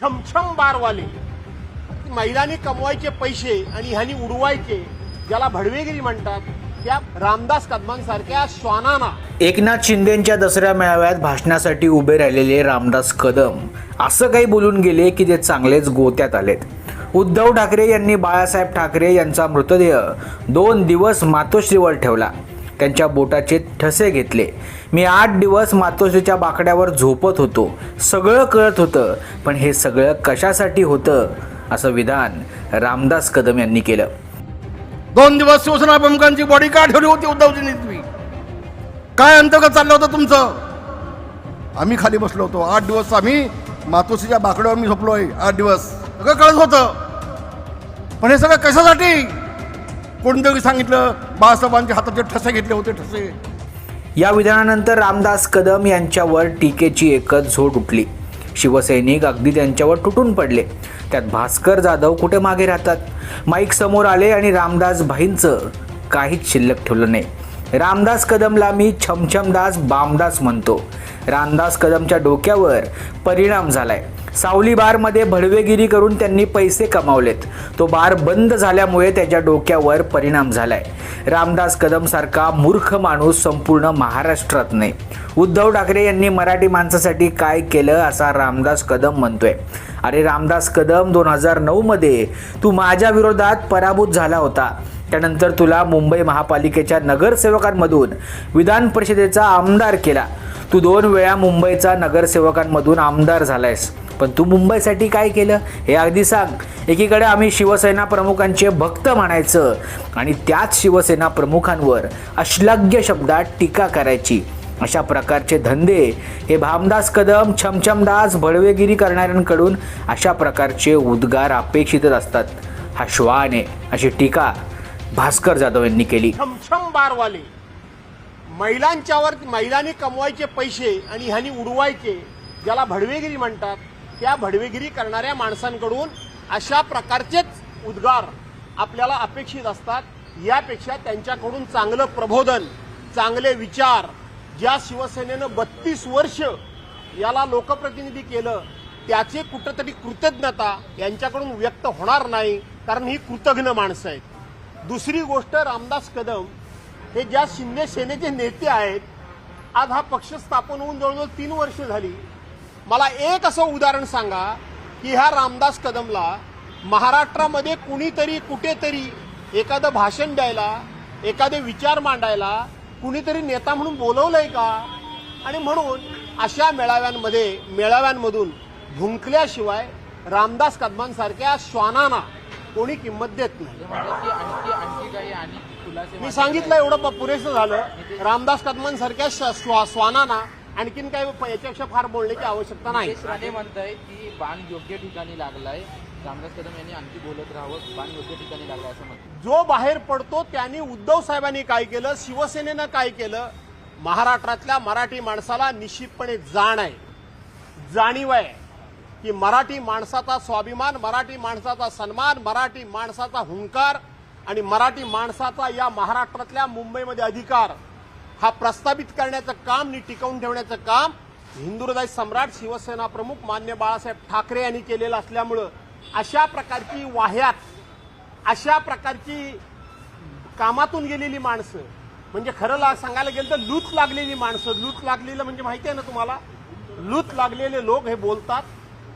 छमछम बारवाले. महिलांनी कमवायचे पैसे आणि ह्यांनी उडवायचे ज्याला भडवेगिरी म्हणतात त्या रामदास कदमांसारख्या श्वानांना. एकनाथ शिंदेच्या दसऱ्या मेळाव्यात भाषणासाठी उभे राहिलेले रामदास कदम असं काही बोलून गेले की ते चांगलेच गोत्यात आलेत. उद्धव ठाकरे यांनी बाळासाहेब ठाकरे यांचा मृतदेह दोन दिवस मातोश्रीवर ठेवला. त्यांच्या बोटाचे ठसे घेतले. मी आठ दिवस मातोश्रीच्या बाकड्यावर झोपत होतो. सगळं कळत होतं पण हे सगळं कशासाठी होतं असं विधान रामदास कदम यांनी केलं. दोन दिवस शिवसेना प्रमुखांची बॉडी का ठेवली होती उद्धवजींनी तुम्ही. काय अंतर्गत चाललं होतं तुमचं? आम्ही खाली बसलो होतो. आठ दिवस आम्ही मातोश्रीच्या बाकड्यावर मी झोपलोय. आठ दिवस. सगळं कळत होतं. पण हे सगळं कशासाठी? कोणतरी सांगितलं? बाळासाहेबांच्या हाताचे ठसे घेतले होते ठसे. या विधानानंतर रामदास कदम यांच्यावर टीकेची एकच झोट उठली. शिवसैनिक अगदी त्यांच्यावर तुटून पडले. त्यात भास्कर जाधव कुठे मागे राहतात? माईक समोर आले आणि रामदास भाईंचं काहीच शिल्लक ठेवलं नाही. रामदास कदमला मी छमछमदास बामदास म्हणतो. रामदास कदमच्या डोक्यावर परिणाम झालाय. सावली बारमध्ये भडवेगिरी करून त्यांनी पैसे कमावलेत. तो बार बंद झाल्यामुळे त्याच्या डोक्यावर परिणाम झालाय. रामदास कदम सारखा मूर्ख माणूस संपूर्ण महाराष्ट्रात नाही उद्धव ठाकरे यांनी मराठी माणसासाठी काय केलं असा रामदास कदम म्हणतोय. अरे रामदास कदम दोन हजार नऊमध्ये तू माझ्या विरोधात पराभूत झाला होता. त्यानंतर तुला मुंबई महापालिकेच्या नगरसेवकांमधून विधान परिषदेचा आमदार केला. तू दोन वेळा मुंबईचा नगरसेवकांमधून आमदार झालायस. पण तू मुंबईसाठी काय केलं हे अगदी सांग. एकीकडे आम्ही शिवसेना प्रमुखांचे भक्त म्हणायचं आणि त्याच शिवसेना प्रमुखांवर अश्लाघ्य शब्दात टीका करायची. अशा प्रकारचे धंदे हे भामदास कदम छमछमदास भडवेगिरी करणाऱ्यांकडून अशा प्रकारचे उद्गार अपेक्षितच असतात. हा श्वान आहे अशी टीका भास्कर जाधव यांनी केली. छमछम बारवाले महिलांच्यावर महिलांनी कमवायचे पैसे आणि ह्यांनी उडवायचे ज्याला भडवेगिरी म्हणतात त्या भडवेगिरी करणाऱ्या माणसांकडून अशा प्रकारचेच उद्गार आपल्याला अपेक्षित असतात. यापेक्षा त्यांच्याकडून चांगलं प्रबोधन चांगले विचार ज्या शिवसेनेनं बत्तीस वर्ष याला लोकप्रतिनिधी केलं त्याचे कुठंतरी कृतज्ञता यांच्याकडून व्यक्त होणार नाही कारण ही कृतज्ञ माणसं आहेत. दुसरी गोष्ट रामदास कदम हे ज्या शिंदे सेनेचे नेते आहेत आज हा पक्ष स्थापन होऊन जवळजवळ तीन वर्ष झाली. मला एक असं उदाहरण सांगा की ह्या रामदास कदमला महाराष्ट्रामध्ये कुणीतरी कुठेतरी एखादं भाषण द्यायला एखादे विचार मांडायला कुणीतरी नेता म्हणून बोलवलंय का? आणि म्हणून अशा मेळाव्यांमध्ये मेळाव्यांमधून भुंकल्याशिवाय रामदास कदमांसारख्या श्वानांना कोणी किंमत देत नाही. मी सांगितलं एवढं पुरेसं झालं. रामदास कदमांसारख्या श- श्वा- श्वानांना आणखीन काही प- याच्यापेक्षा फार बोलण्याची आवश्यकता नाही. राणे म्हणताय की बाण योग्य ठिकाणी लागलाय. रामदास कदम यांनी आणखी बोलत राहावं बाण योग्य ठिकाणी लागलाय असं म्हणतात. जो बाहेर पडतो त्यांनी उद्धव साहेबांनी काय केलं? शिवसेनेनं काय केलं? महाराष्ट्रातल्या मराठी माणसाला निश्चितपणे जाण आहे. जाणीव आहे की मराठी माणसाचा स्वाभिमान मराठी माणसाचा सन्मान मराठी माणसाचा हुंकार आणि मराठी माणसाचा या महाराष्ट्रातल्या मुंबईमध्ये अधिकार हा प्रस्थापित करण्याचं काम आणि टिकवून ठेवण्याचं काम हिंदुहृदय सम्राट शिवसेना प्रमुख मान्य बाळासाहेब ठाकरे यांनी केलेलं असल्यामुळं अशा प्रकारची वाह्यात अशा प्रकारची कामातून गेलेली माणसं म्हणजे खरं ला सांगायला गेलं तर लूट लागलेली माणसं लूट लागलेलं म्हणजे माहिती आहे ना तुम्हाला? लूट लागलेले लोक हे बोलतात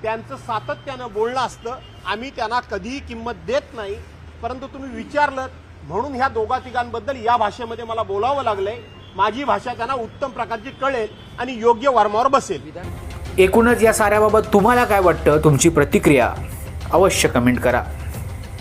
त्यांचं सातत्यानं बोलणं असतं आम्ही त्यांना कधीही किंमत देत नाही परंतु तुम्ही विचारलं म्हणून ह्या दोघा तिघांबद्दल या भाषेमध्ये मला बोलावं लागलंय. माझी भाषा त्यांना उत्तम प्रकारची कळेल आणि योग्य वर्मावर बसेल. एकूणच या साऱ्याबाबत तुम्हाला काय वाटतं? तुमची प्रतिक्रिया अवश्य कमेंट करा.